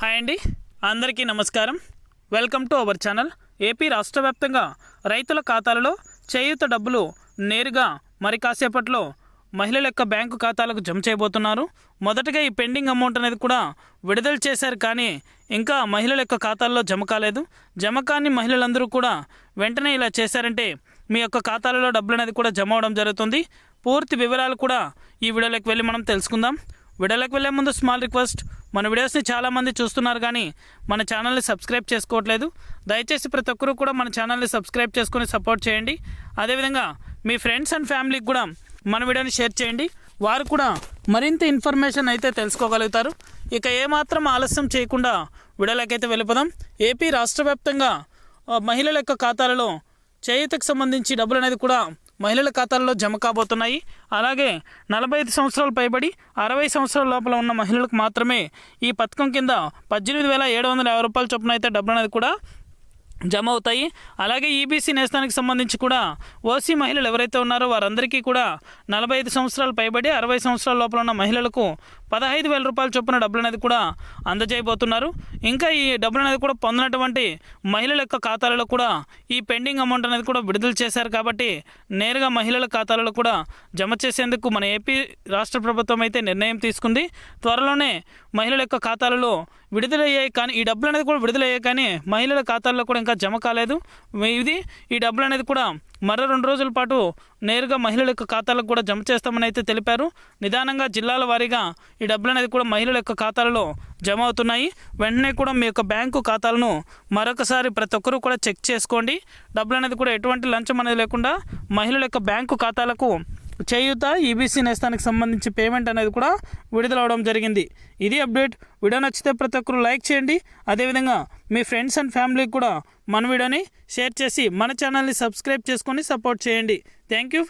Hi అండి. అందరికీ నమస్కారం. Welcome to our channel. AP రాష్ట్ర వ్యాప్తంగా రైతుల ఖాతాలలో చేయూత డబ్బులు నేరుగా మరి కాసేపట్లో మహిళల యొక్క బ్యాంకు ఖాతాలకు జమ చేయబోతున్నారు. మొదటగా ఈ పెండింగ్ అమౌంట్ అనేది కూడా విడుదల చేశారు కానీ ఇంకా మహిళల యొక్క ఖాతాల్లో జమ కాలేదు. జమ కాని మహిళలందరూ కూడా వెంటనే ఇలా చేశారంటే మీ యొక్క ఖాతాలలో డబ్బులు అనేది కూడా జమ అవడం జరుగుతుంది. పూర్తి వివరాలు కూడా ఈ వీడియోలోకి వెళ్ళి మనం తెలుసుకుందాం. వీడియోలోకి వెళ్ళే ముందు స్మాల్ రిక్వెస్ట్ మన వీడియోస్ని చాలామంది చూస్తున్నారు కానీ మన ఛానల్ని సబ్స్క్రైబ్ చేసుకోవట్లేదు. దయచేసి ప్రతి ఒక్కరూ కూడా మన ఛానల్ని సబ్స్క్రైబ్ చేసుకొని సపోర్ట్ చేయండి. అదేవిధంగా మీ ఫ్రెండ్స్ అండ్ ఫ్యామిలీకి కూడా మన వీడియోని షేర్ చేయండి. వారు కూడా మరింత ఇన్ఫర్మేషన్ అయితే తెలుసుకోగలుగుతారు. ఇక ఏమాత్రం ఆలస్యం చేయకుండా విడలకైతే వెళ్ళిపోదాం. ఏపీ రాష్ట్ర వ్యాప్తంగా మహిళల యొక్క ఖాతాలలో చేయూతకు సంబంధించి డబ్బులు అనేది కూడా మహిళల ఖాతాల్లో జమ కాబోతున్నాయి. అలాగే నలభై ఐదు సంవత్సరాలు పైబడి అరవై సంవత్సరాల లోపల ఉన్న మహిళలకు మాత్రమే ఈ పథకం కింద పద్దెనిమిది వేల ఏడు వందల యాభై రూపాయల చొప్పున అయితే డబ్బులు అనేది కూడా జమ అవుతాయి. అలాగే ఈబీసీ నేస్తానికి సంబంధించి కూడా ఓసీ మహిళలు ఎవరైతే ఉన్నారో వారందరికీ కూడా నలభై ఐదు సంవత్సరాలు పైబడి అరవై సంవత్సరాల లోపల ఉన్న మహిళలకు పదహైదు వేల రూపాయల చొప్పున డబ్బులు అనేది కూడా అందజేయబోతున్నారు. ఇంకా ఈ డబ్బులు అనేది కూడా పొందినటువంటి మహిళల యొక్క ఖాతాలలో కూడా ఈ పెండింగ్ అమౌంట్ అనేది కూడా విడుదల చేశారు కాబట్టి నేరుగా మహిళల ఖాతాలలో కూడా జమ చేసేందుకు మన ఏపీ రాష్ట్ర ప్రభుత్వం అయితే నిర్ణయం తీసుకుంది. త్వరలోనే మహిళల యొక్క ఖాతాలలో విడుదలయ్యాయి కానీ ఈ డబ్బులు అనేది కూడా విడుదలయ్యాయి కానీ మహిళల ఖాతాల్లో కూడా ఇంకా జమ కాలేదు. ఇది ఈ డబ్బులు అనేది కూడా మరో రెండు రోజుల పాటు నేరుగా మహిళల యొక్క ఖాతాలకు కూడా జమ చేస్తామని అయితే తెలిపారు. నిదానంగా జిల్లాల వారీగా ఈ డబ్బులు అనేది కూడా మహిళల యొక్క ఖాతాలలో జమ అవుతున్నాయి. వెంటనే కూడా మీ యొక్క బ్యాంకు ఖాతాలను మరొకసారి ప్రతి ఒక్కరూ కూడా చెక్ చేసుకోండి. డబ్బులు అనేది కూడా ఎటువంటి లంచం అనేది లేకుండా మహిళల యొక్క బ్యాంకు ఖాతాలకు చేయూత ఈబీసీ నేస్తానికి సంబంధించి పేమెంట్ అనేది కూడా విడుదలవడం జరిగింది. ఇది అప్డేట్. వీడియో నచ్చితే ప్రతి ఒక్కరు లైక్ చేయండి. అదేవిధంగా మీ ఫ్రెండ్స్ అండ్ ఫ్యామిలీకి కూడా మన వీడియోని షేర్ చేసి మన ఛానల్ని సబ్స్క్రైబ్ చేసుకొని సపోర్ట్ చేయండి. Thank you.